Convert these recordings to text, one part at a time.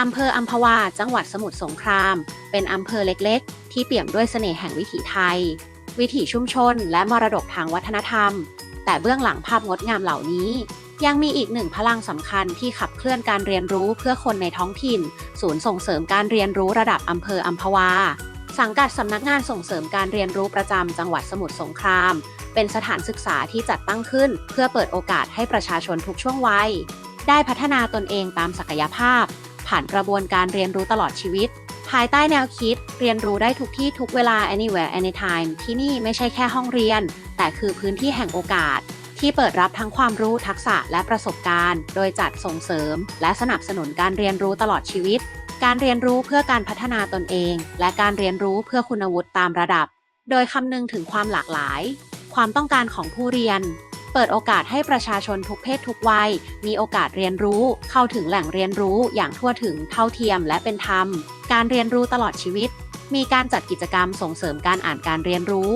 อำเภออัมพวา จังหวัดสมุทรสงคราม เป็นอำเภอเล็กๆ ที่เปี่ยมด้วยเสน่ห์แห่งวิถีไทย วิถีชุมชน และมรดกทางวัฒนธรรม แต่เบื้องหลังภาพงดงามเหล่านี้ ยังมีอีกหนึ่งพลังสำคัญที่ขับเคลื่อนการเรียนรู้เพื่อคนในท้องถิ่น ศูนย์ส่งเสริมการเรียนรู้ระดับอำเภออัมพวา สังกัดสำนักงานส่งเสริมการเรียนรู้ประจำจังหวัดสมุทรสงคราม เป็นสถานศึกษาที่จัดตั้งขึ้น เพื่อเปิดโอกาสให้ประชาชนทุกช่วงวัยได้พัฒนาตนเองตามศักยภาพ ผ่านกระบวนการเรียนรู้ตลอดชีวิต ภายใต้แนวคิด เรียนรู้ได้ทุกที่ทุกเวลา anywhere anytime ที่นี่ไม่ใช่แค่ห้องเรียน แต่คือพื้นที่แห่งโอกาส ที่เปิดรับทั้งความรู้ทักษะและประสบการณ์ โดยจัดส่งเสริม และสนับสนุนการเรียนรู้ตลอดชีวิต การเรียนรู้เพื่อการพัฒนาตนเอง และการเรียนรู้เพื่อคุณวุฒิตามระดับ โดยคำนึงถึงความหลากหลาย ความต้องการของผู้เรียน เปิดโอกาสให้ประชาชนทุกเพศทุกวัย มีโอกาสเรียนรู้ เข้าถึงแหล่งเรียนรู้อย่างทั่วถึงเท่าเทียมและเป็นธรรม การเรียนรู้ตลอดชีวิต มีการจัดกิจกรรมส่งเสริมการอ่านการเรียนรู้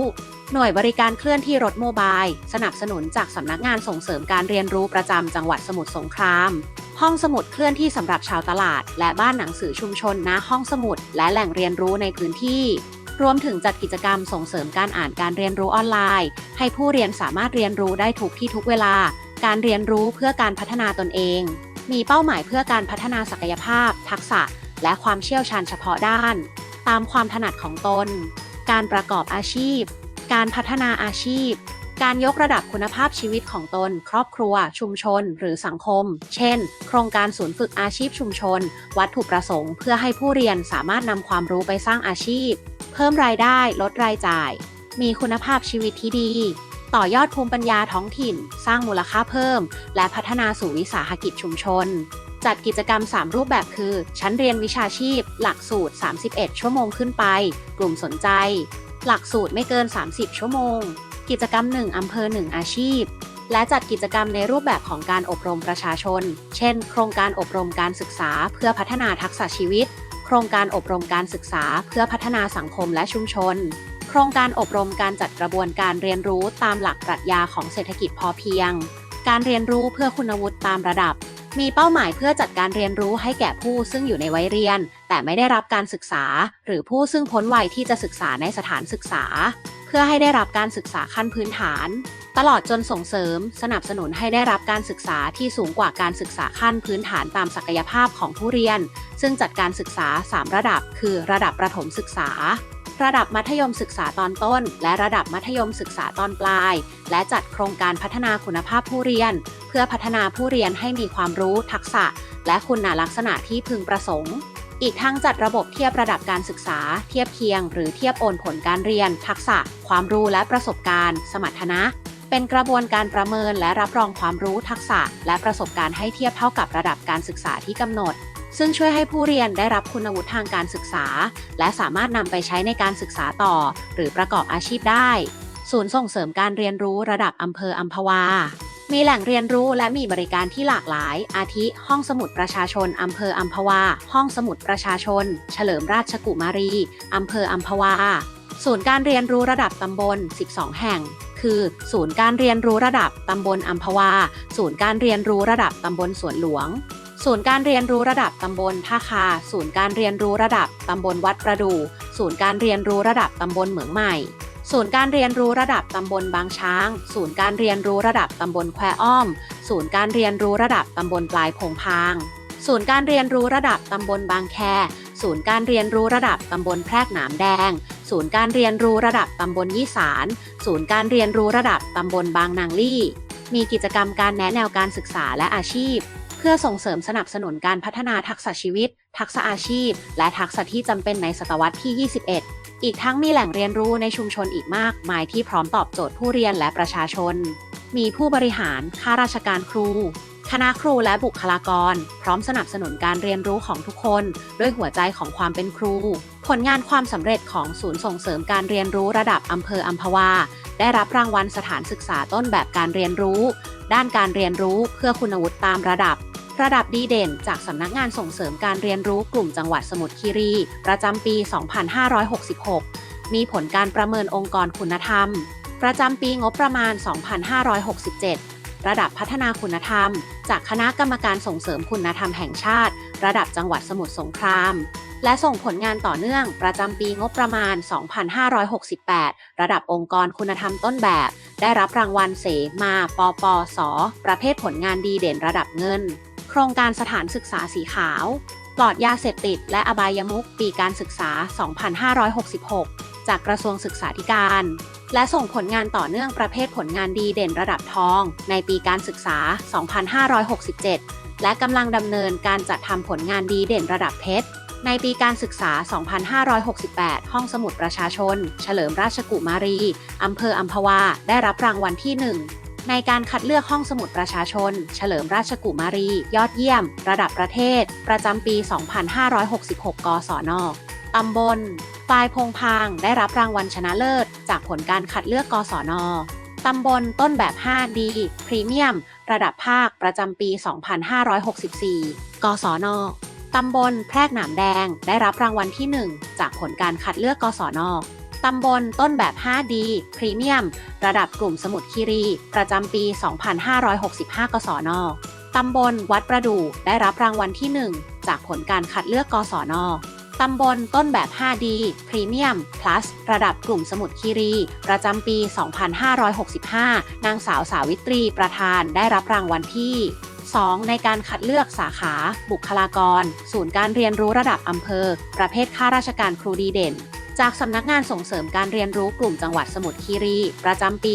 หน่วยบริการเคลื่อนที่รถโมบายสนับสนุนจากสำนักงานส่งเสริมการเรียนรู้ประจำจังหวัดสมุทรสงคราม ห้องสมุดเคลื่อนที่สำหรับชาวตลาด และบ้านหนังสือชุมชนณห้องสมุด และแหล่งเรียนรู้ในพื้นที่ รวมถึงจัดกิจกรรมส่งเสริมการอ่านการเรียนรู้ออนไลน์ ให้ผู้เรียนสามารถเรียนรู้ได้ทุกที่ทุกเวลา การเรียนรู้เพื่อการพัฒนาตนเอง มีเป้าหมายเพื่อการพัฒนาศักยภาพ ทักษะ และความเชี่ยวชาญเฉพาะด้าน ตามความถนัดของตน การประกอบอาชีพ การพัฒนาอาชีพ การยกระดับคุณภาพชีวิตของตน ครอบครัว ชุมชน หรือสังคม เช่น โครงการศูนย์ฝึกอาชีพชุมชน วัตถุประสงค์ เพื่อให้ผู้เรียนสามารถนำความรู้ไปสร้างอาชีพ เพิ่มรายได้ลดรายจ่าย มีคุณภาพชีวิตที่ดี ต่อยอดภูมิปัญญาท้องถิ่น สร้างมูลค่าเพิ่ม และพัฒนาสู่วิสาหกิจชุมชน จัดกิจกรรม 3 รูปแบบคือ ชั้นเรียนวิชาชีพ หลักสูตร 31 ชั่วโมงขึ้นไป กลุ่มสนใจ หลักสูตรไม่เกิน 30 ชั่วโมง กิจกรรม 1 อำเภอ 1 อาชีพและจัดกิจกรรมในรูปแบบของการอบรมประชาชน เช่น โครงการอบรมการศึกษาเพื่อพัฒนาทักษะชีวิต โครงการอบรมการศึกษาเพื่อพัฒนาสังคมและชุมชน โครงการอบรมการจัดกระบวนการเรียนรู้ตามหลักปรัชญาของเศรษฐกิจพอเพียง การเรียนรู้เพื่อคุณวุฒิตามระดับ มีเป้าหมายเพื่อจัดการเรียนรู้ให้แก่ผู้ซึ่งอยู่ในวัยเรียน แต่ไม่ได้รับการศึกษา หรือผู้ซึ่งพ้นวัยที่จะศึกษาในสถานศึกษา พื่อให้ได้รับการศึกษาขั้นพื้นฐาน ตลอดจนส่งเสริม สนับสนุนให้ได้รับการศึกษาที่สูงกว่าการศึกษาขั้นพื้นฐานตามศักยภาพของผู้เรียน ซึ่งจัดการศึกษา 3 ระดับ คือระดับประถมศึกษา ระดับมัธยมศึกษาตอนต้น และระดับมัธยมศึกษาตอนปลาย และจัดโครงการพัฒนาคุณภาพผู้เรียน เพื่อพัฒนาผู้เรียนให้มีความรู้ทักษะ และคุณลักษณะที่พึงประสงค์ อีกทั้งจัดระบบเทียบระดับการศึกษา เทียบเคียง หรือเทียบโอนผลการเรียน ทักษะ ความรู้และประสบการณ์ สมรรถนะ เป็นกระบวนการประเมินและรับรองความรู้ทักษะ และประสบการณ์ให้เทียบเท่ากับระดับการศึกษาที่กำหนด ซึ่งช่วยให้ผู้เรียนได้รับคุณวุฒิทางการศึกษา และสามารถนำไปใช้ในการศึกษาต่อ หรือประกอบอาชีพได้ ศูนย์ส่งเสริมการเรียนรู้ระดับอำเภออัมพวา มีแหล่งเรียนรู้และมีบริการที่หลากหลาย อาทิ ห้องสมุดประชาชน อำเภออัมพวา ห้องสมุดประชาชน เฉลิมราชกุมารี อำเภออัมพวา ศูนย์การเรียนรู้ระดับตำบล 12 แห่ง คือ ศูนย์การเรียนรู้ระดับตำบลอัมพวา ศูนย์การเรียนรู้ระดับตำบลสวนหลวง ศูนย์การเรียนรู้ระดับตำบลท่าคา ศูนย์การเรียนรู้ระดับตำบลวัดประดู ศูนย์การเรียนรู้ระดับตำบลเหมืองใหม่ ศูนย์การเรียนรู้ระดับตำบลบางช้าง ศูนย์การเรียนรู้ระดับตำบลแควอ้อม ศูนย์การเรียนรู้ระดับตำบลปลายพงพาง ศูนย์การเรียนรู้ระดับตำบลบางแค ศูนย์การเรียนรู้ระดับตำบลแพรกหนามแดง ศูนย์การเรียนรู้ระดับตำบลยี่สารศูนย์การเรียนรู้ระดับตำบลบางนางลี่ มีกิจกรรมการแนะแนวการศึกษาและอาชีพ เพื่อส่งเสริมสนับสนุนการพัฒนาทักษะชีวิต ทักษะอาชีพ และทักษะที่จำเป็นในศตวรรษที่ 21 อีกทั้งมีแหล่งเรียนรู้ในชุมชนอีกมากมายที่พร้อมตอบโจทย์ผู้เรียนและประชาชน มีผู้บริหาร ข้าราชการครู คณะครูและบุคลากร พร้อมสนับสนุนการเรียนรู้ของทุกคน ด้วยหัวใจของความเป็นครู ผลงานความสำเร็จของศูนย์ส่งเสริมการเรียนรู้ระดับอำเภออัมพวา ได้รับรางวัลสถานศึกษาต้นแบบการเรียนรู้ ด้านการเรียนรู้เพื่อคุณวุฒิตามระดับ ระดับดีเด่นจากสำนักงานส่งเสริมการเรียนรู้กลุ่มจังหวัดสมุทรคีรี ประจำปี 2566 มีผลการประเมินองค์กรคุณธรรม ประจำปีงบประมาณ 2567 ระดับพัฒนาคุณธรรม จากคณะกรรมการส่งเสริมคุณธรรมแห่งชาติ ระดับจังหวัดสมุทรสงคราม และส่งผลงานต่อเนื่องประจำปีงบประมาณ 2568 ระดับองค์กรคุณธรรมต้นแบบ ได้รับรางวัลเสมา ปปส ประเภทผลงานดีเด่นระดับเงิน ครงการสถานศึกษาสีขาว ปลอดยาเสพติด และอบายมุขปีการศึกษา 2566 จากกระทรวงศึกษาธิการ และส่งผลงานต่อเนื่องประเภทผลงานดีเด่นระดับทอง ในปีการศึกษา 2567 และกำลังดำเนินการจัดทำผลงานดีเด่นระดับเพชรในปีการศึกษา 2568 ห้องสมุดประชาชน เฉลิมราชกุมารี อำเภออัมพวา ได้รับรางวัลที่ 1 ในการคัดเลือกห้องสมุดประชาชน เฉลิมราชกุมารี ยอดเยี่ยม ระดับประเทศ ประจำปี 2566 กศนตำบลปลายพงพาง ได้รับรางวัลชนะเลิศ จากผลการคัดเลือกกศนตำบลต้นแบบ 5D พรีเมียม ระดับภาคประจำปี 2564 กศนตำบลแพรกหนามแดง ได้รับรางวัลที่ 1 จากผลการคัดเลือกกศน ตำบลต้นแบบ 5D พรีเมียม ระดับกลุ่มสมุทรคีรี ประจำปี 2565 กศน ตำบลวัดประดู่ได้รับรางวัลที่ 1 จากผลการคัดเลือกกศนตำบลต้นแบบ 5D พรีเมียม plus ระดับกลุ่มสมุทรคีรี ประจำปี 2565 นางสาวสาวิตรีประธานได้รับรางวัลที่ 2 ในการคัดเลือกสาขา บุคลากร ศูนย์การเรียนรู้ระดับอำเภอ ประเภทข้าราชการครูดีเด่น จากสำนักงานส่งเสริมการเรียนรู้กลุ่มจังหวัดสมุทรคีรี ประจำปี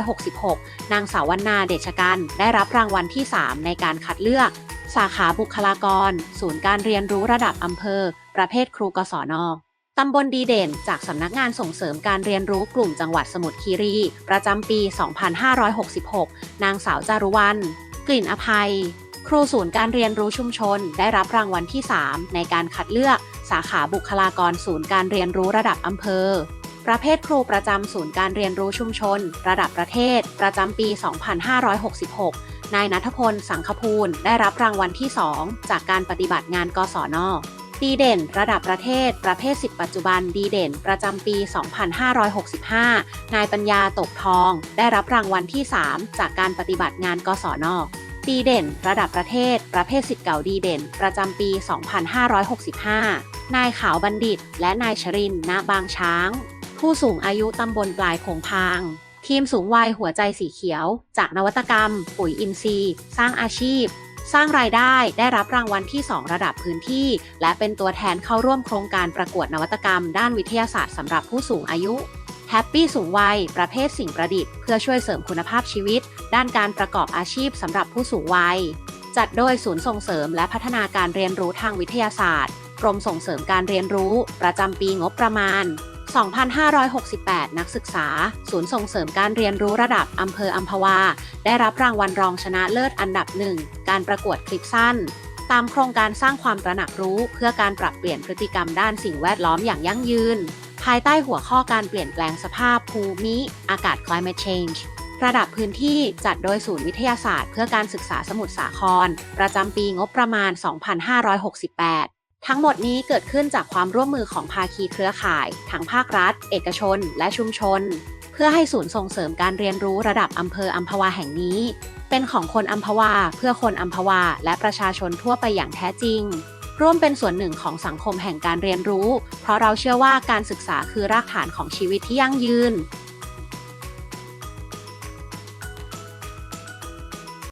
2566 นางสาววรรณาเดชกัน ได้รับรางวัลที่ 3 ในการคัดเลือก สาขาบุคลากร ศูนย์การเรียนรู้ระดับอำเภอ ประเภทครูกศนตำบลดีเด่น จากสำนักงานส่งเสริมการเรียนรู้กลุ่มจังหวัดสมุทรคีรี ประจำปี 2566 นางสาวจารุวรรณกลิ่นอภัย ครูศูนย์การเรียนรู้ชุมชน ได้รับรางวัลที่ 3 ในการคัดเลือก สาขาบุคลากรศูนย์การเรียนรู้ระดับอำเภอ ประเภทครูประจำศูนย์การเรียนรู้ชุมชน ระดับประเทศ ประจำปี 2566 นายนัทพล สังคภูลได้รับรางวัลที่ 2 จากการปฏิบัติงานกศนดีเด่น ระดับประเทศ ประเภท 10 ปัจจุบันดีเด่น ประจำปี 2565 นายปัญญาตกทอง ได้รับรางวัลที่ 3 จากการปฏิบัติงานกศน ดีเด่น ระดับประเทศ ประเภทสิทธิ์เก่าดีเด่น ประจำปี 2565 นายขาวบัณฑิต และนายชรินณบางช้าง ผู้สูงอายุตำบลปลายโขงพาง ทีมสูงวัยหัวใจสีเขียว จากนวัตกรรม ปุ๋ยอินทรีย์ สร้างอาชีพ สร้างรายได้ได้รับรางวัลที่ 2 ระดับพื้นที่ และเป็นตัวแทนเข้าร่วมโครงการประกวดนวัตกรรม ด้านวิทยาศาสตร์สำหรับผู้สูงอายุ แฮปปี้สูงวัย ประเภทสิ่งประดิษฐ์เพื่อช่วยเสริมคุณภาพชีวิต ด้านการประกอบอาชีพสำหรับผู้สูงวัย จัดโดยศูนย์ส่งเสริมและพัฒนาการเรียนรู้ทางวิทยาศาสตร์ กรมส่งเสริมการเรียนรู้ ประจำปีงบประมาณ 2,568 นักศึกษา ศูนย์ส่งเสริมการเรียนรู้ระดับอำเภออัมพวา ได้รับรางวัลรองชนะเลิศอันดับหนึ่งการประกวดคลิปสั้น ตามโครงการสร้างความตระหนักรู้ เพื่อการปรับเปลี่ยนพฤติกรรมด้านสิ่งแวดล้อมอย่างยั่งยืน ภายใต้หัวข้อการเปลี่ยนแปลงสภาพภูมิอากาศ climate change ระดับพื้นที่จัดโดยศูนย์วิทยาศาสตร์เพื่อการศึกษาสมุทรสาคร ประจำปีงบประมาณ 2568 ทั้งหมดนี้เกิดขึ้นจากความร่วมมือของภาคีเครือข่าย ทั้งภาครัฐ เอกชน และชุมชน เพื่อให้ศูนย์ส่งเสริมการเรียนรู้ระดับอำเภออัมพวาแห่งนี้ เป็นของคนอัมพวาเพื่อคนอัมพวาและประชาชนทั่วไปอย่างแท้จริง ร่วมเป็นส่วนหนึ่งของสังคมแห่งการเรียนรู้ เพราะเราเชื่อว่าการศึกษาคือรากฐานของชีวิตที่ยั่งยืน